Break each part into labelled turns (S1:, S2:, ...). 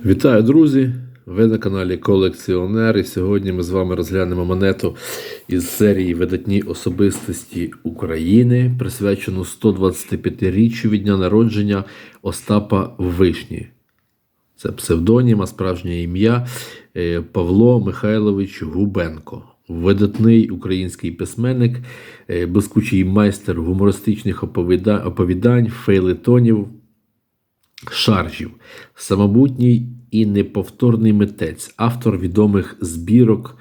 S1: Вітаю, друзі! Ви на каналі Колекціонер. І сьогодні ми з вами розглянемо монету із серії Видатні особистості України, присвячену 125-річчю від дня народження Остапа Вишні. Це псевдонім, а справжнє ім'я е, Павло Михайлович Губенко. Видатний український письменник, е, блискучий майстер гумористичних оповідань, фейлетонів, шаржів, самобутній і неповторний митець, автор відомих збірок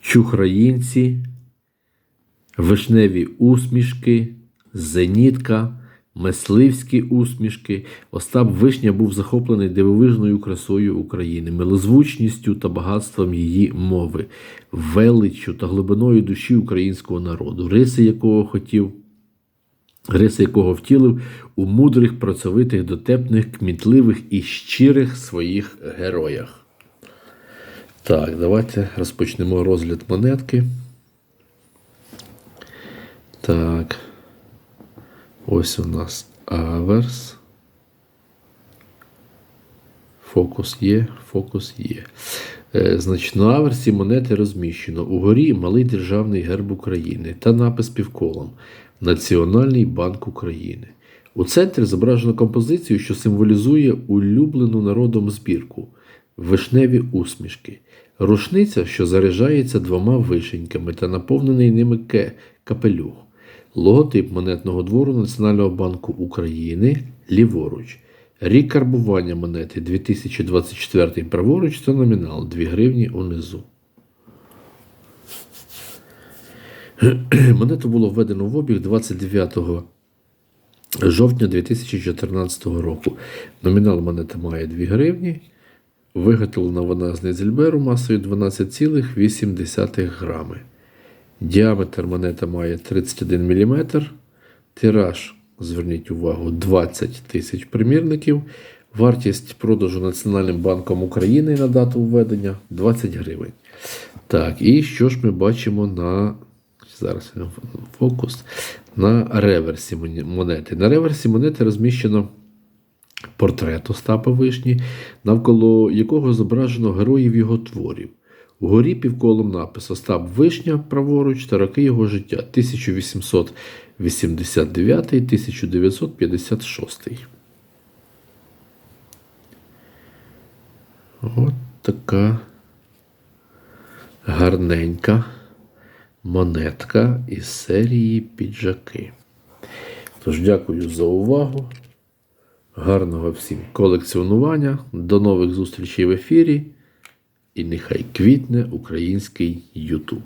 S1: Чухраїнці, Вишневі усмішки, Зенітка, Мисливські усмішки. Остап Вишня був захоплений дивовижною красою України, милозвучністю та багатством її мови, величчю та глибиною душі українського народу, риси якого хотів риси якого втілив у мудрих, працьовитих, дотепних, кмітливих і щирих своїх героях. Так, давайте розпочнемо розгляд монетки. Так. Ось у нас аверс. Фокус є, фокус є. Е, Значить, на аверсі монети розміщено угорі малий державний герб України та напис півколом Національний банк України. У центрі зображено композицію, що символізує улюблену народом збірку вишневі усмішки. Рушниця, що заряджається двома вишеньками та наповнений ними ке- капелюх. Логотип монетного двору Національного банку України ліворуч. Рік карбування монети 2024 праворуч та номінал 2 гривні унизу. Монету було введено в обіг 29 жовтня 2014 року. Номінал монети має 2 гривні. Виготовлена вона з Нейзельберу масою 12,8 грами. Діаметр монета має 31 мм. Тираж, зверніть увагу, 20 тисяч примірників. Вартість продажу Національним банком України на дату введення 20 гривень. Так, і що ж ми бачимо на зараз фокус на реверсі монети. На реверсі монети розміщено портрет Остапа Вишні, навколо якого зображено героїв його творів. Угорі півколом напис Остап Вишня праворуч та роки його життя 1889-1956. От така гарненька монетка із серії піджаки. Тож, дякую за увагу. Гарного всім колекціонування. До нових зустрічей в ефірі. І нехай квітне український Ютуб.